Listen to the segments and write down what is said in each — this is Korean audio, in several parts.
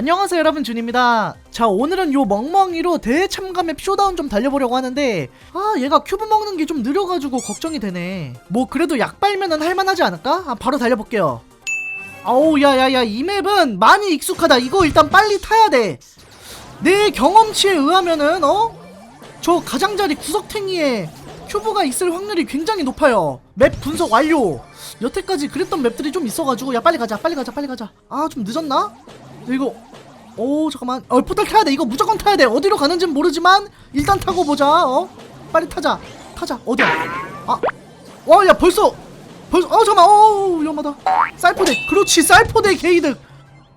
안녕하세요 여러분. 준입니다. 자 오늘은 요 멍멍이로 참가맵 쇼다운 좀 달려보려고 하는데 아 얘가 큐브 먹는 게 좀 느려가지고 걱정이 되네. 뭐 그래도 약 빨면은 할만하지 않을까? 아, 바로 달려볼게요. 아우 야야야 이 맵은 많이 익숙하다. 이거 일단 빨리 타야 돼내 경험치에 의하면은 어? 저 가장자리 구석탱이에 큐브가 있을 확률이 굉장히 높아요. 맵 분석 완료. 여태까지 그랬던 맵들이 좀 있어가지고 야 빨리 가자 빨리 가자 빨리 가자. 아 좀 늦었나? 이거 오 잠깐만. 어 포탈 타야 돼. 이거 무조건 타야 돼. 어디로 가는지는 모르지만 일단 타고 보자 어? 빨리 타자. 타자. 어디야? 아와야 벌써 벌써 어 잠깐만. 어 위험하다. 쌀포대. 그렇지 쌀포대 게이득.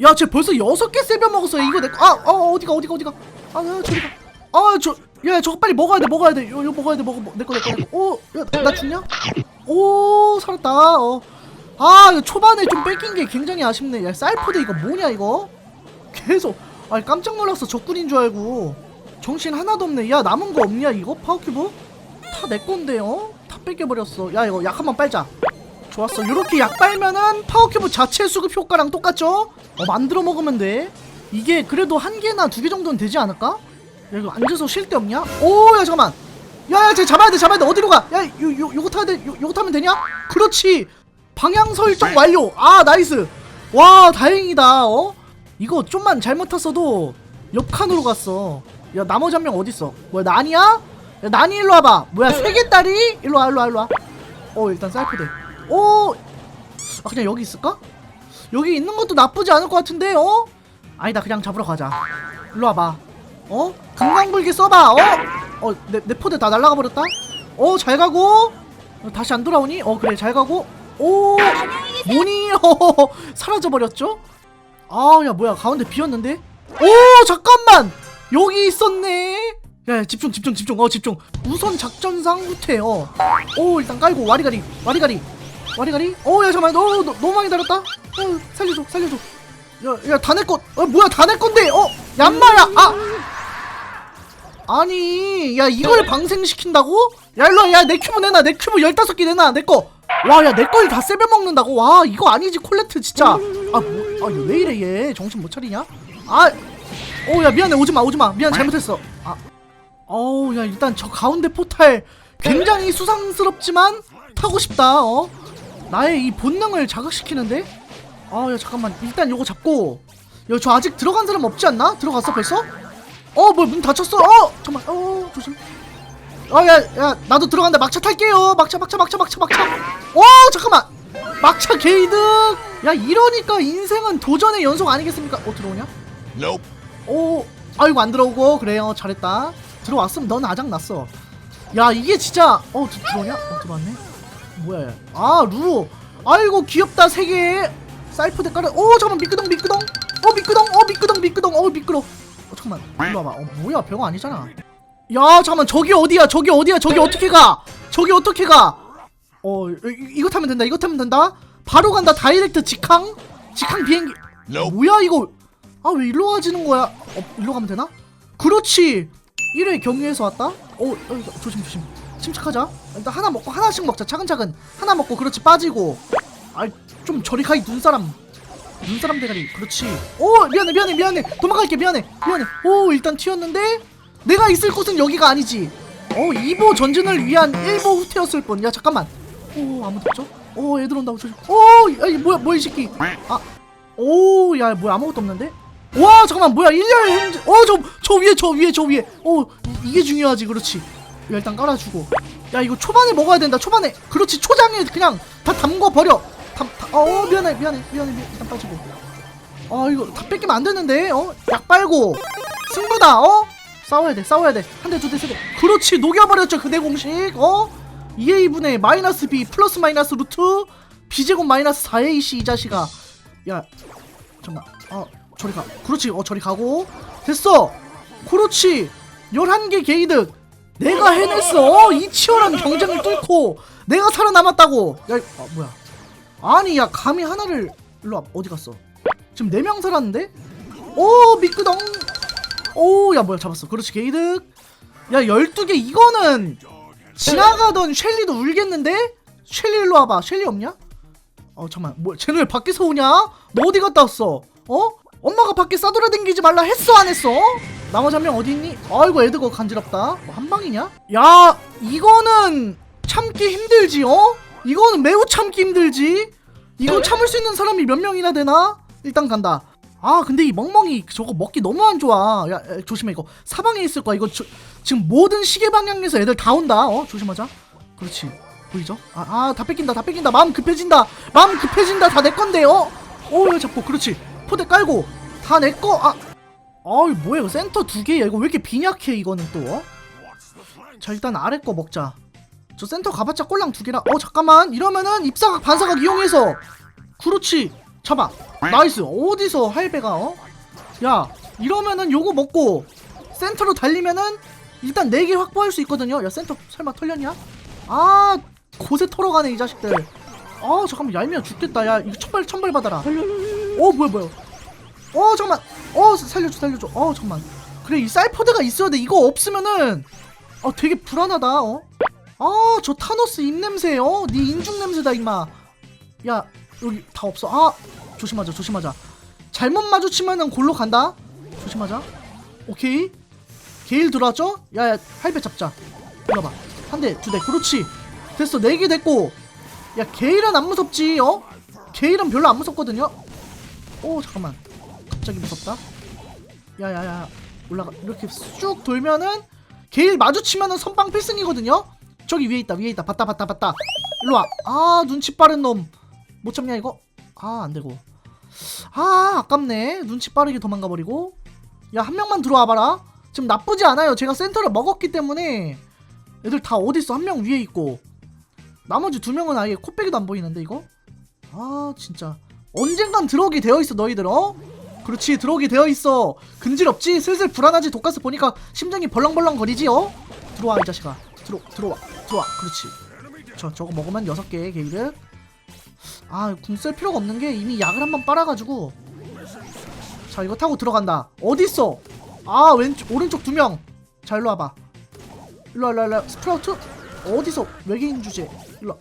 야쟤 벌써 여섯 개 세벼 먹었어. 이거 내아어 어 디가 어디가 어디가? 아 야 저리 가 아저야 저거 빨리 먹어야 돼 먹어야 돼. 이거 먹어야 돼. 먹어 내거 내거 오야나 죽냐? 오 살았다. 어 아, 이거 초반에 좀 뺏긴 게 굉장히 아쉽네. 야, 쌀포대 이거 뭐냐, 이거? 계속. 아, 깜짝 놀랐어. 적군인 줄 알고. 정신 하나도 없네. 야, 남은 거 없냐, 이거? 파워큐브? 다 내 건데, 어? 다 뺏겨버렸어. 야, 이거 약 한번 빨자. 좋았어. 요렇게 약 빨면은 파워큐브 자체 수급 효과랑 똑같죠? 어, 만들어 먹으면 돼. 이게 그래도 한 개나 두 개 정도는 되지 않을까? 야, 이거 앉아서 쉴 데 없냐? 오, 야, 잠깐만. 야, 야, 쟤 잡아야 돼, 잡아야 돼. 어디로 가? 야, 요거 타야 돼. 요, 요거 타면 되냐? 그렇지. 방향 설정 완료. 아, 나이스. 와, 다행이다. 어? 이거 좀만 잘못 탔어도 옆 칸으로 갔어. 야, 나머지 한 명 어딨어? 뭐야, 난이야? 야, 난이 일로 와봐. 뭐야, 세계 딸이? 일로 와, 일로 와, 일로 와. 어, 일단 쌀프대. 오! 아, 그냥 여기 있을까? 여기 있는 것도 나쁘지 않을 것 같은데, 어? 아니다, 그냥 잡으러 가자. 일로 와봐. 어? 금강불기 써봐, 어? 어, 내, 내 포대 다 날라가 버렸다? 어, 잘 가고. 어, 다시 안 돌아오니? 어, 그래, 잘 가고. 오! 뭐니? 어, 사라져 버렸죠? 아, 야, 뭐야, 가운데 비었는데? 오, 잠깐만! 여기 있었네? 야, 야, 집중, 집중, 집중, 어, 집중. 우선 작전상 후퇴, 어. 오, 일단 깔고, 와리가리, 와리가리, 와리가리. 오, 야, 잠깐만, 너, 너, 너무 많이 달았다? 어, 살려줘, 살려줘. 야, 야, 다내 것, 어, 뭐야, 다 내 건데, 어, 얀마야, 아! 아니, 야, 이걸 방생시킨다고? 야, 일로 와, 야, 내 큐브 내놔, 내 큐브 15개 내놔, 내 거. 와, 야, 내 걸 다 세배 먹는다고? 와, 이거 아니지, 콜레트, 진짜. 아, 뭐, 아, 얘 왜 이래, 얘. 정신 못 차리냐? 아, 오, 야, 미안해, 오지 마, 오지 마. 미안, 잘못했어. 아, 어우, 야, 일단 저 가운데 포탈 굉장히 수상스럽지만 타고 싶다, 어? 나의 이 본능을 자극시키는데? 아, 야, 잠깐만. 일단 요거 잡고. 야, 저 아직 들어간 사람 없지 않나? 들어갔어, 벌써? 어, 뭐, 문 닫혔어? 어, 잠깐만, 어, 조심. 어, 야, 야, 나도 들어간다. 막차 탈게요. 막차, 막차, 막차, 막차, 막차. 어, 잠깐만. 막차 게이득. 야, 이러니까 인생은 도전의 연속 아니겠습니까? 어, 들어오냐? Nope. 오, 아이고 안 들어오고 그래요. 잘했다. 들어왔으면 넌 아작 났어. 야, 이게 진짜 어, 들- 들어오냐? 어, 들어왔네. 뭐야? 얘. 아, 루. 아이고 귀엽다 세 개. 쌀프대 깔아. 오, 잠깐만 미끄덩 미끄덩. 어, 미끄덩. 어, 미끄덩 미끄덩. 어, 미끄러. 어, 잠깐만. 일로 와봐. 어, 뭐야? 병어 아니잖아. 야, 잠깐만. 저기 어디야? 저기 어디야? 저기 어떻게 가? 저기 어떻게 가? 어, 이, 이거 타면 된다. 이거 타면 된다. 바로 간다. 다이렉트 직항. 직항 비행기. Nope. 뭐야 이거? 아 왜 일로 가지는 거야? 어, 일로 가면 되나? 그렇지. 1회 경유해서 왔다. 어, 어 조심 조심. 침착하자. 일단 하나 먹고 하나씩 먹자. 차근차근. 하나 먹고 그렇지 빠지고. 아좀 저리 가이 눈사람. 눈사람 대가리. 그렇지. 오 미안해 미안해 미안해. 도망갈게 미안해 미안해. 오 일단 튀었는데 내가 있을 곳은 여기가 아니지. 어 2보 전진을 위한 1보 후퇴였을 뿐. 야 잠깐만. 오 아무도 없죠? 오 애들 온다고 조심. 오 야, 이 뭐야 뭐야 이 새끼. 아 오, 야, 뭐야, 아무것도 없는데? 와, 잠깐만, 뭐야, 1년 행진, 어, 저, 저 위에, 저 위에, 저 위에. 어, 이- 이게 중요하지, 그렇지. 야, 일단 깔아주고. 야, 이거 초반에 먹어야 된다, 초반에. 그렇지, 초장에 그냥 다 담궈 버려. 담, 다, 어, 미안해, 미안해, 미안해, 미안해, 일단 빠지고. 아, 이거 다 뺏기면 안 되는데, 어? 약 빨고. 승부다, 어? 싸워야 돼, 싸워야 돼. 한 대, 두 대, 세 대. 그렇지, 녹여버렸죠, 그대 공식, 어? 2A분의 마이너스 B 플러스 마이너스 루트 B제곱 마이너스 4AC 이 자식아. 야, 잠깐만. 어, 저리 가. 그렇지. 어, 저리 가고. 됐어. 그렇지. 11개 게이득. 내가 해냈어. 이 치열한 경쟁을 뚫고 내가 살아남았다고. 야, 아, 뭐야. 아니, 야, 감히 하나를 일로 와. 어디 갔어? 지금 4명 살았는데? 오, 미끄덩. 오, 야, 뭐야. 잡았어. 그렇지. 게이득. 야, 12개 이거는 지나가던 셸리도 울겠는데? 셸리 일로 와봐. 셸리 없냐? 어 잠만 뭐 쟤는 왜 밖에서 오냐? 너 어디 갔다 왔어? 어? 엄마가 밖에 싸돌아댕기지 말라 했어 안 했어? 나머지 한 명 어디 있니? 아이고 애들 거 간지럽다 뭐 한 방이냐? 야 이거는 참기 힘들지 어? 이거는 매우 참기 힘들지 이거 참을 수 있는 사람이 몇 명이나 되나? 일단 간다 아 근데 이 멍멍이 저거 먹기 너무 안 좋아. 야 야, 조심해 이거. 사방에 있을 거야. 이거 저- 지금 모든 시계 방향에서 애들 다 온다. 어 조심하자. 그렇지. 보이죠? 아다 뺏긴다 다 뺏긴다. 마음 급해진다. 마음 급해진다. 다 내 건데 어? 오 잡고. 그렇지. 포대 깔고. 다 내 거. 아. 어이 뭐야 이거 센터 두 개야. 이거 왜 이렇게 빈약해 이거는 또 어? 자 일단 아래 거 먹자. 저 센터 가봤자 꼴랑 두 개라. 어 잠깐만. 이러면은 입사각 반사각 이용해서. 그렇지 잡아 나이스. 어디서 할배가 어? 야 이러면은 요거 먹고 센터로 달리면은 일단 4개 확보할 수 있거든요. 야 센터 설마 털렸냐? 아 곳에 털어가네 이 자식들. 아 잠깐만. 얄미워 죽겠다. 야 이거 천발 천발 받아라. 어 뭐야 뭐야. 어 잠깐만. 어 살려줘 살려줘. 어 잠깐만. 그래 이 사이퍼드가 있어야 돼. 이거 없으면은 어 되게 불안하다 어? 아저 타노스 입냄새 어 네 인중 냄새다 임마. 야 여기 다 없어. 아 조심하자 조심하자. 잘못 마주치면은 골로 간다. 조심하자. 오케이. 게일 들어왔죠? 야야 할배 잡자. 이거 봐한 대두 대. 그렇지. 됐어. 네 개 됐고. 야 게일은 안 무섭지 어? 게일은 별로 안 무섭거든요? 오 잠깐만. 갑자기 무섭다. 야야야. 올라가. 이렇게 쑥 돌면은 게일 마주치면은 선빵 필승이거든요? 저기 위에 있다 위에 있다. 봤다 봤다 봤다. 일로와. 아 눈치 빠른 놈 못 잡냐 이거? 아 안되고. 아 아깝네. 눈치 빠르게 도망가 버리고. 야 한 명만 들어와 봐라. 지금 나쁘지 않아요. 제가 센터를 먹었기 때문에. 애들 다 어딨어? 한 명 위에 있고. 나머지 두 명은 아예 코빼기도 안 보이는데 이거? 아 진짜. 언젠간 들어오게 되어 있어 너희들 어? 그렇지 들어오게 되어 있어. 근질없지? 슬슬 불안하지? 독가스 보니까 심장이 벌렁벌렁 거리지 어? 들어와 이 자식아. 들어 들어와 들어와. 그렇지. 저 저거 먹으면 여섯 개 게이드 아 궁 쓸 필요가 없는 게 이미 약을 한번 빨아가지고. 자 이거 타고 들어간다. 어딨어? 아 왼쪽 오른쪽 두명자 일로 와봐. 일로 와 일로 와, 일로 와. 스프라우트? 어디서? 외계인 주제. 일로 와.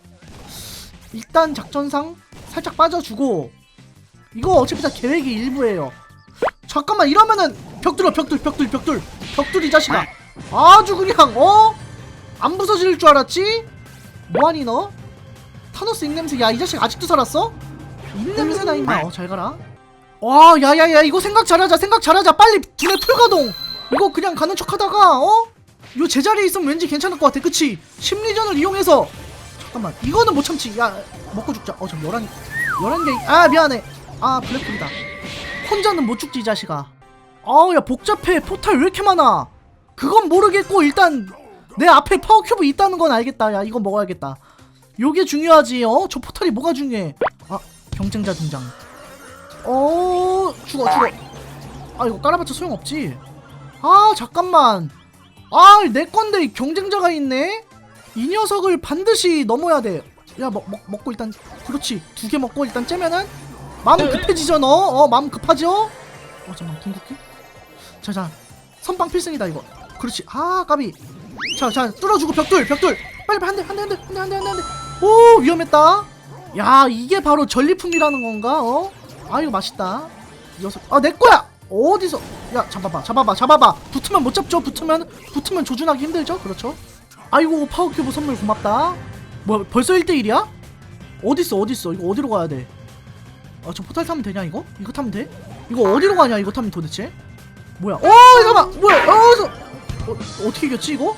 일단 작전상 살짝 빠져주고. 이거 어차피 다 계획의 일부예요. 잠깐만 이러면은 벽돌아 벽돌 벽돌 벽돌. 벽돌 이 자식아. 아주 그냥 어? 안 부서질 줄 알았지? 뭐하니 너? 타노스 입냄새. 야 이 자식 아직도 살았어? 입냄새나 임마 어, 잘 가라. 와 야야야 이거 생각 잘하자 생각 잘하자. 빨리 두뇌 풀가동. 이거 그냥 가는 척하다가 어? 요 제자리에 있으면 왠지 괜찮을 것 같아. 그치? 심리전을 이용해서. 잠깐만 이거는 못 참지. 야 먹고 죽자. 어저 11, 11개. 아 미안해. 아 블랙홀이다. 혼자는 못 죽지 이 자식아. 아우 야 복잡해. 포탈 왜 이렇게 많아? 그건 모르겠고 일단 내 앞에 파워큐브 있다는 건 알겠다. 야 이거 먹어야겠다 요게 중요하지. 어? 저 포탈이 뭐가 중요해? 아 경쟁자 등장. 어 죽어 죽어. 아 이거 깔아봤자 소용없지. 아 잠깐만. 아 내 건데 경쟁자가 있네? 이 녀석을 반드시 넘어야 돼야 먹, 먹, 먹고 일단 그렇지. 두 개 먹고 일단 째면은 마음 급해지죠 너? 어 마음 급하죠? 어 잠깐만 궁극기? 자자. 선빵 필승이다 이거. 그렇지. 아 까비. 자자. 뚫어주고 벽돌 벽돌. 빨리 빨리 한대 한 대 한 대 한 대 한 대 한대 오 위험했다 야 이게 바로 전리품이라는 건가 어? 아 이거 맛있다 이 녀석 아 내 거야 어디서 야 잡아봐 잡아봐 잡아봐 붙으면 못 잡죠 붙으면 붙으면 조준하기 힘들죠 그렇죠 아이고 파워큐브 선물 고맙다 뭐야 벌써 1대1이야? 어딨어 어딨어 이거 어디로 가야 돼? 아 저 포탈 타면 되냐 이거? 이거 타면 돼? 이거 어디로 가냐 이거 타면 도대체? 뭐야 어 잠깐만 뭐야 어, 저, 어 어떻게 이겼지 이거?